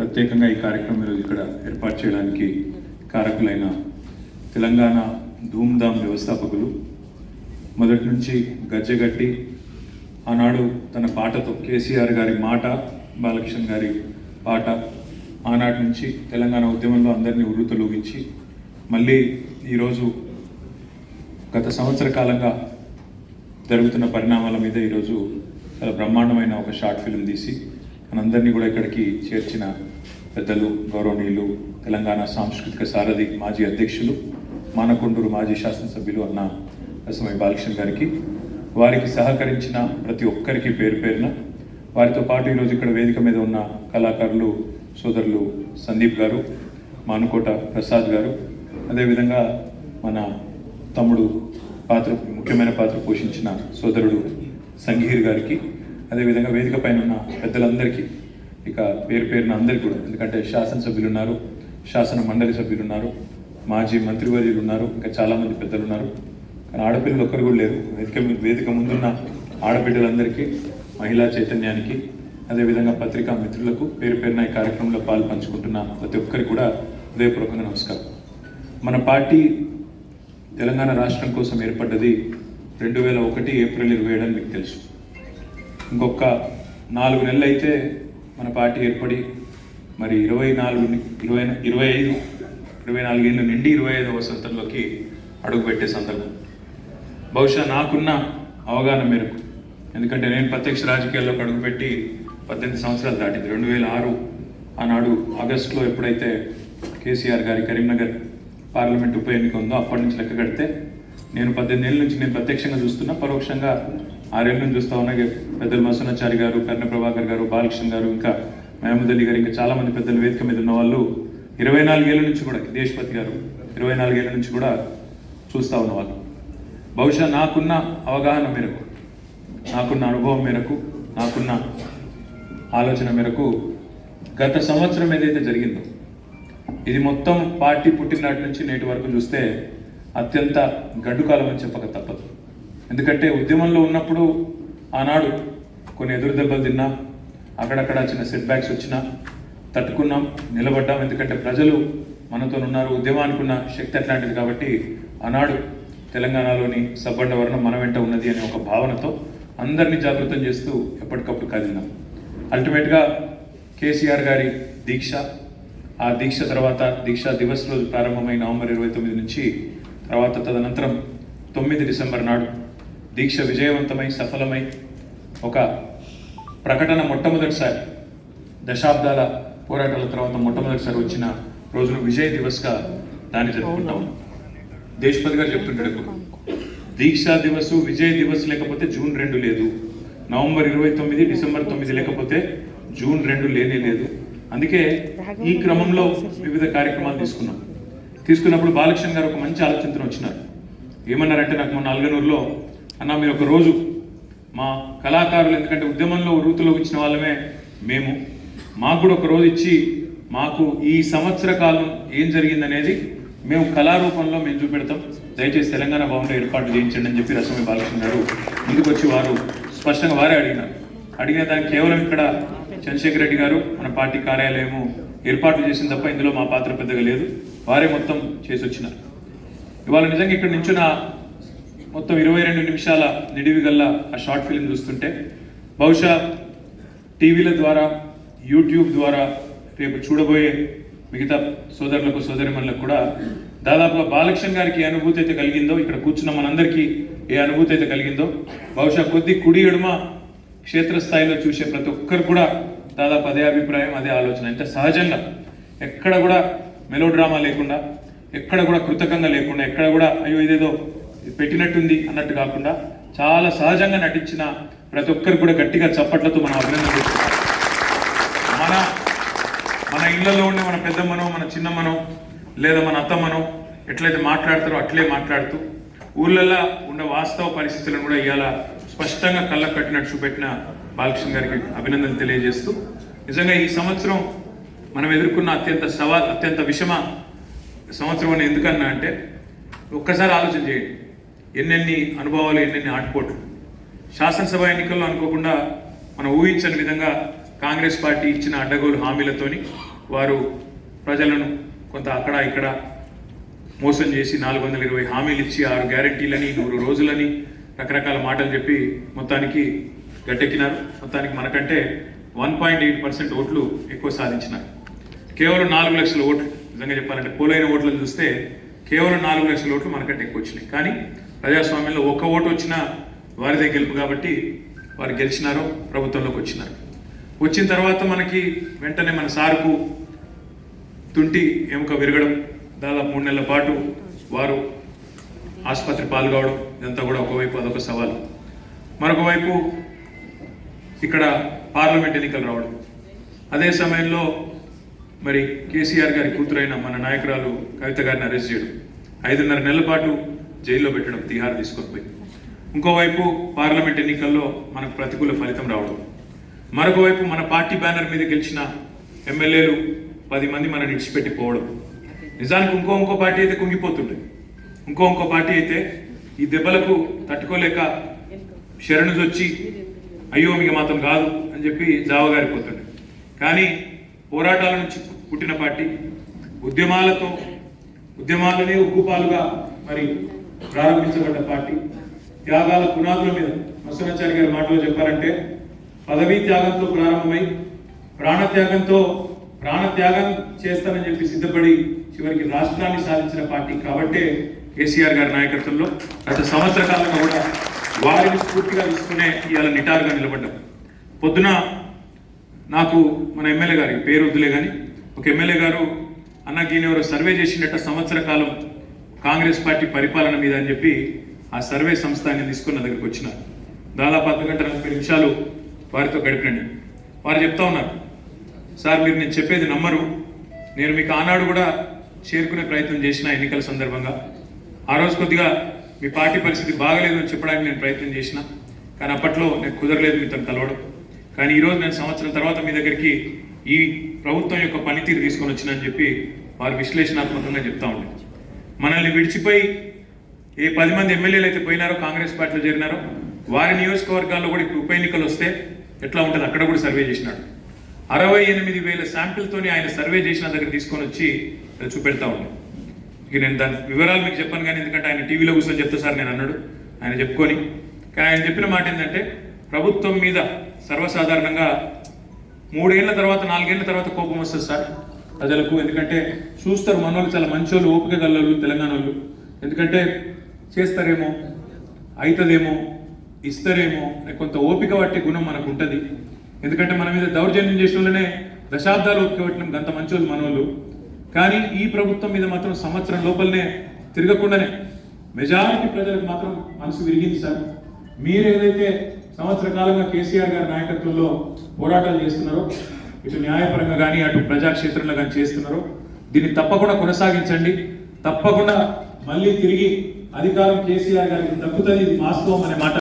ప్రత్యేకంగా ఈ కార్యక్రమం ఈరోజు ఇక్కడ ఏర్పాటు చేయడానికి కారకులైన తెలంగాణ ధూమ్ధామ్ వ్యవస్థాపకులు మొదటి నుంచి గజ్జెగట్టి ఆనాడు తన పాటతో కేసీఆర్ గారి మాట బాలకృష్ణ గారి పాట ఆనాటి నుంచి తెలంగాణ ఉద్యమంలో అందరినీ ఉర్రుతలూగించి మళ్ళీ ఈరోజు గత సంవత్సర కాలంగా జరుగుతున్న పరిణామాల మీద ఈరోజు చాలా బ్రహ్మాండమైన ఒక షార్ట్ ఫిల్మ్ తీసి మనందరినీ కూడా ఇక్కడికి చేర్చిన పెద్దలు గౌరవనీయులు తెలంగాణ సాంస్కృతిక సారథి మాజీ అధ్యక్షులు మానకొండూరు మాజీ శాసనసభ్యులు అన్న ఎస్ఎంఐ బాలకృష్ణ గారికి వారికి సహకరించిన ప్రతి ఒక్కరికి పేరు పేరున వారితో పాటు ఈరోజు ఇక్కడ వేదిక మీద ఉన్న కళాకారులు సోదరులు సందీప్ గారు మానుకోట ప్రసాద్ గారు అదేవిధంగా మన తమ్ముడు పాత్ర ముఖ్యమైన పాత్ర పోషించిన సోదరుడు సంఘీర్ గారికి అదేవిధంగా వేదిక పైన ఉన్న పెద్దలందరికీ ఇక పేరు పేరున అందరికీ కూడా. ఎందుకంటే శాసనసభ్యులు ఉన్నారు శాసన మండలి సభ్యులు ఉన్నారు మాజీ మంత్రివర్యులు ఉన్నారు ఇంకా చాలామంది పెద్దలు ఉన్నారు కానీ ఆడపిల్లలు ఒక్కరు కూడా లేరు. వేదిక వేదిక ముందున్న ఆడబిడ్డలందరికీ మహిళా చైతన్యానికి అదేవిధంగా పత్రికా మిత్రులకు పేరు పేరున ఈ కార్యక్రమంలో పాలు పంచుకుంటున్న ప్రతి ఒక్కరికి కూడా హృదయపూర్వకంగా నమస్కారం. మన పార్టీ తెలంగాణ రాష్ట్రం కోసం ఏర్పడ్డది రెండు వేల ఒకటి ఏప్రిల్ ఇరవై ఏడు అని మీకు తెలుసు. ఇంకొక నాలుగు నెలలు అయితే మన పార్టీ ఏర్పడి మరి ఇరవై నాలుగు ఇరవై ఇరవై ఐదు ఇరవై నాలుగేళ్ళు నిండి ఇరవై ఐదవ సంతంలోకి అడుగుపెట్టే సందర్భం. బహుశా నాకున్న అవగాహన మేరకు. ఎందుకంటే నేను ప్రత్యక్ష రాజకీయాల్లోకి అడుగుపెట్టి పద్దెనిమిది సంవత్సరాలు దాటింది. రెండు వేల ఆరు ఆనాడు ఆగస్టులో ఎప్పుడైతే కేసీఆర్ గారి కరీంనగర్ పార్లమెంట్ ఉప ఎన్నిక ఉందో అప్పటి నుంచి లెక్క కడితే నేను పద్దెనిమిది ఏళ్ళ నుంచి నేను ప్రత్యక్షంగా చూస్తున్నా. పరోక్షంగా ఆ నుంచి చూస్తా ఉన్నాయి పెద్దలు మసనాచారి గారు కర్ణ ప్రభాకర్ గారు బాలకృష్ణ గారు ఇంకా మహమూద్ అలీ గారు ఇంకా చాలా మంది పెద్దలు వేదిక మీద ఉన్న వాళ్ళు ఇరవై నాలుగేళ్ళ నుంచి కూడా దేశపతి గారు ఇరవై నాలుగేళ్ళ నుంచి కూడా చూస్తా ఉన్నవాళ్ళు బహుశా నాకున్న అవగాహన మేరకు నాకున్న అనుభవం మేరకు నాకున్న ఆలోచన మేరకు గత సంవత్సరం ఏదైతే జరిగిందో ఇది మొత్తం పార్టీ పుట్టిననాటి నుంచి నేటి వరకు చూస్తే అత్యంత గడ్డు కాలం అని చెప్పక తప్పదు. ఎందుకంటే ఉద్యమంలో ఉన్నప్పుడు ఆనాడు కొన్ని ఎదురు దెబ్బలు తిన్నా అక్కడక్కడ చిన్న సెట్ బ్యాక్స్ వచ్చినా తట్టుకున్నాం నిలబడ్డాం. ఎందుకంటే ప్రజలు మనతో ఉన్నారు ఉద్యమానికి ఉన్న శక్తి అట్లాంటిది కాబట్టి ఆనాడు తెలంగాణలోని సబ్బండ వర్ణం మన వెంట ఉన్నది అనే ఒక భావనతో అందరినీ జాగృతం చేస్తూ ఎప్పటికప్పుడు కదిలినాం. అల్టిమేట్గా కేసీఆర్ గారి దీక్ష ఆ దీక్ష తర్వాత దీక్షా దివస్ రోజు ప్రారంభమై నవంబర్ ఇరవై తొమ్మిది నుంచి తర్వాత తదనంతరం తొమ్మిది డిసెంబర్ నాడు దీక్ష విజయవంతమై సఫలమై ఒక ప్రకటన మొట్టమొదటిసారి దశాబ్దాల పోరాటాల తర్వాత మొట్టమొదటిసారి వచ్చిన రోజును విజయ్ దివస్గా దాన్ని జరుపుకుంటాం. దేశపతి గారు చెప్తుంటాడు దీక్షా దివస్ విజయ్ దివస్ లేకపోతే జూన్ రెండు లేదు. నవంబర్ ఇరవై తొమ్మిది డిసెంబర్ తొమ్మిది లేకపోతే జూన్ రెండు లేనే లేదు. అందుకే ఈ క్రమంలో వివిధ కార్యక్రమాలు తీసుకున్నాం. తీసుకున్నప్పుడు బాలకృష్ణ గారు ఒక మంచి ఆలోచనతో వచ్చినారు. ఏమన్నారంటే నాకు మొన్న అల్గనూరులో అన్న మీరు ఒక రోజు మా కళాకారులు ఎందుకంటే ఉద్యమంలో వృత్తిలో ఇచ్చిన వాళ్ళమే మేము. మాకు కూడా ఒక రోజు ఇచ్చి మాకు ఈ సంవత్సర కాలం ఏం జరిగిందనేది మేము కళారూపంలో మేము చూపెడతాం. దయచేసి తెలంగాణ భవన్లో ఏర్పాటు చేయించండి అని చెప్పి రసమే బాలకృష్ణ గారు ముందుకు వచ్చి వారు స్పష్టంగా వారే అడిగినారు. అడిగిన దానికి కేవలం ఇక్కడ చంద్రశేఖర్ రెడ్డి గారు మన పార్టీ కార్యాలయము ఏర్పాట్లు చేసిన తప్ప ఇందులో మా పాత్ర పెద్దగా లేదు. వారే మొత్తం చేసి వచ్చినారు ఇవాళ నిజంగా ఇక్కడ నించున్న మొత్తం ఇరవై రెండు నిమిషాల నిడివి గల్ల ఆ షార్ట్ ఫిలిం చూస్తుంటే బహుశా టీవీల ద్వారా యూట్యూబ్ ద్వారా రేపు చూడబోయే మిగతా సోదరులకు సోదరిమణులకు కూడా దాదాపుగా బాలకృష్ణ గారికి ఏ అనుభూతి అయితే కలిగిందో ఇక్కడ కూర్చున్న మనందరికీ ఏ అనుభూతి అయితే కలిగిందో బహుశా కొద్ది కుడి ఎడుమ క్షేత్రస్థాయిలో చూసే ప్రతి ఒక్కరు కూడా దాదాపు అదే అభిప్రాయం అదే ఆలోచన. అంటే సహజంగా ఎక్కడ కూడా మెలో డ్రామా లేకుండా ఎక్కడ కూడా కృతకంగా లేకుండా ఎక్కడ కూడా అయ్యో ఇదేదో పెట్టినట్టుంది అన్నట్టు కాకుండా చాలా సహజంగా నటించిన ప్రతి ఒక్కరు కూడా గట్టిగా చప్పట్లతో మనం అభినందన మన మన ఇళ్ళలో ఉండే మన పెద్దమ్మనో మన చిన్నమ్మనో లేదా మన అత్తమ్మనో ఎట్లయితే మాట్లాడతారో అట్లే మాట్లాడుతూ ఊళ్ళల్లో ఉన్న వాస్తవ పరిస్థితులను కూడా ఇవాళ స్పష్టంగా కళ్ళకు కట్టినట్టు చూపెట్టిన బాలకృష్ణ గారికి అభినందనలు తెలియజేస్తూ నిజంగా ఈ సంవత్సరం మనం ఎదుర్కొన్న అత్యంత సవాల్ అత్యంత విషమ సంవత్సరం అని ఎందుకన్నా అంటే ఒక్కసారి ఆలోచన చేయండి. ఎన్నెన్ని అనుభవాలు ఎన్నెన్ని ఆటుపోట్లు శాసనసభ ఎన్నికల్లో అనుకోకుండా మనం ఊహించని విధంగా కాంగ్రెస్ పార్టీ ఇచ్చిన అడ్డగోలు హామీలతోని వారు ప్రజలను కొంత అక్కడ ఇక్కడ మోసం చేసి నాలుగు వందల ఇరవై హామీలు ఇచ్చి ఆరు గ్యారెంటీలని నూరు రోజులని రకరకాల మాటలు చెప్పి మొత్తానికి గట్టెక్కినారు. మొత్తానికి మనకంటే వన్ పాయింట్ ఎయిట్ పర్సెంట్ ఓట్లు ఎక్కువ సాధించినారు. కేవలం నాలుగు లక్షల ఓట్లు నిజంగా చెప్పాలంటే పోలైన ఓట్లను చూస్తే కేవలం నాలుగు లక్షల ఓట్లు మనకంటే ఎక్కువ వచ్చినాయి. కానీ ప్రజాస్వామ్యంలో ఒక్క ఓటు వచ్చినా వారిదే గెలుపు కాబట్టి వారు గెలిచినారో ప్రభుత్వంలోకి వచ్చినారు. వచ్చిన తర్వాత మనకి వెంటనే మన సార్కు తుంటి ఎముక విరగడం దాదాపు మూడు నెలల పాటు వారు ఆసుపత్రి పాల్గొవడం ఇదంతా కూడా ఒకవైపు అదొక సవాల్. మరొక వైపు ఇక్కడ పార్లమెంట్ ఎన్నికలు రావడం. అదే సమయంలో మరి కేసీఆర్ గారి కూతురైన మన నాయకురాలు కవిత గారిని అరెస్ట్ చేయడం. ఐదున్నర నెలల పాటు జైల్లో పెట్టడం తిహార్ తీసుకొని ఇంకోవైపు పార్లమెంట్ ఎన్నికల్లో మనకు ప్రతికూల ఫలితం రావడం. మరొక వైపు మన పార్టీ బ్యానర్ మీద గెలిచిన ఎమ్మెల్యేలు పది మంది మనం విడిచిపెట్టి పోవడం నిజానికి ఇంకో ఇంకో పార్టీ అయితే కుంగిపోతుండే. ఇంకో ఇంకో పార్టీ అయితే ఈ దెబ్బలకు తట్టుకోలేక శరణుజొచ్చి వచ్చి అయ్యో మీకు మాత్రం కాదు అని చెప్పి జావగారిపోతుండే. కానీ పోరాటాల నుంచి పుట్టిన పార్టీ ఉద్యమాలతో ఉద్యమాలనే ఉగ్గుపాలుగా మరి ప్రారంభించబడ్డ పార్టీ. త్యాగాల పునాదుల మీద మసనాచారి గారి మాటలో చెప్పారంటే పదవీ త్యాగంతో ప్రారంభమై ప్రాణత్యాగంతో ప్రాణత్యాగం చేస్తానని చెప్పి సిద్ధపడి చివరికి రాష్ట్రాన్ని సాధించిన పార్టీ కాబట్టే కేసీఆర్ గారి నాయకత్వంలో గత సంవత్సర కాలంగా కూడా వారిని స్ఫూర్తిగా తీసుకునే ఇవాళ నిటారుగా నిలబడ్డాం. పొద్దున నాకు మన ఎమ్మెల్యే గారి పేరు వద్దులే కానీ ఒక ఎమ్మెల్యే గారు అన్నకి ఈయన ఎవరో సర్వే చేసినట్ట సంవత్సర కాలం కాంగ్రెస్ పార్టీ పరిపాలన మీద అని చెప్పి ఆ సర్వే సంస్థ ఆయన తీసుకున్న దగ్గరికి వచ్చిన. దాదాపు అర్ధ గంట నలభై నిమిషాలు వారితో గడిపినండి. వారు చెప్తా ఉన్నారు. సార్ మీరు నేను చెప్పేది నమ్మరు. నేను మీకు ఆనాడు కూడా చేరుకునే ప్రయత్నం చేసిన ఎన్నికల సందర్భంగా. ఆ రోజు కొద్దిగా మీ పార్టీ పరిస్థితి బాగలేదు అని చెప్పడానికి నేను ప్రయత్నం చేసిన. కానీ అప్పట్లో నేను కుదరలేదు మీతో కలవడం. కానీ ఈరోజు నేను సంవత్సరం తర్వాత మీ దగ్గరికి ఈ ప్రభుత్వం యొక్క పనితీరు తీసుకొని వచ్చినని చెప్పి వారు విశ్లేషణాత్మకంగా చెప్తా ఉండే. మనల్ని విడిచిపోయి ఏ పది మంది ఎమ్మెల్యేలు అయితే పోయినారో కాంగ్రెస్ పార్టీలో చేరినారో వారి నియోజకవర్గాల్లో కూడా ఇప్పుడు ఉప ఎన్నికలు వస్తే ఎట్లా ఉంటుంది? అక్కడ కూడా సర్వే చేసినాడు. అరవై ఎనిమిది వేల శాంపిల్తోని ఆయన సర్వే చేసిన దగ్గర తీసుకొని వచ్చి చూపెడతా ఉన్నాను ఇక నేను దాని వివరాలు మీకు చెప్పాను కానీ ఎందుకంటే ఆయన టీవీలో కూర్చొని చెప్తా సార్ నేను అన్నాడు. ఆయన చెప్పుకొని కానీ ఆయన చెప్పిన మాట ఏంటంటే ప్రభుత్వం మీద సర్వసాధారణంగా మూడేళ్ళ తర్వాత నాలుగేళ్ళ తర్వాత కోపం వస్తుంది సార్. ప్రజలకు ఎందుకంటే చూస్తారు మనోళ్ళు చాలా మంచోళ్ళు ఓపిక గల్లోళ్ళు తెలంగాణ వాళ్ళు ఎందుకంటే చేస్తారేమో అవుతుందేమో ఇస్తారేమో అనే కొంత ఓపిక పట్టే గుణం మనకు ఉంటుంది ఎందుకంటే మన మీద దౌర్జన్యం చేసిన వాళ్ళనే దశాబ్దాలు ఓపిక పట్టినాం గంత మంచోళ్ళు మనోళ్ళు. కానీ ఈ ప్రభుత్వం మీద మాత్రం సంవత్సరం లోపలనే తిరగకుండానే మెజారిటీ ప్రజలకు మాత్రం మనసు విరిగింది సార్. మీరు ఏదైతే సంవత్సర కాలంగా కేసీఆర్ గారి నాయకత్వంలో పోరాటాలు చేస్తున్నారో ఇటు న్యాయపరంగా కానీ అటు ప్రజాక్షేత్రంలో కానీ చేస్తున్నారో దీన్ని తప్పకుండా కొనసాగించండి. తప్పకుండా మళ్ళీ తిరిగి అధికారం కేసీఆర్ గారికి దక్కుతుంది ఇది వాస్తవం అనే మాట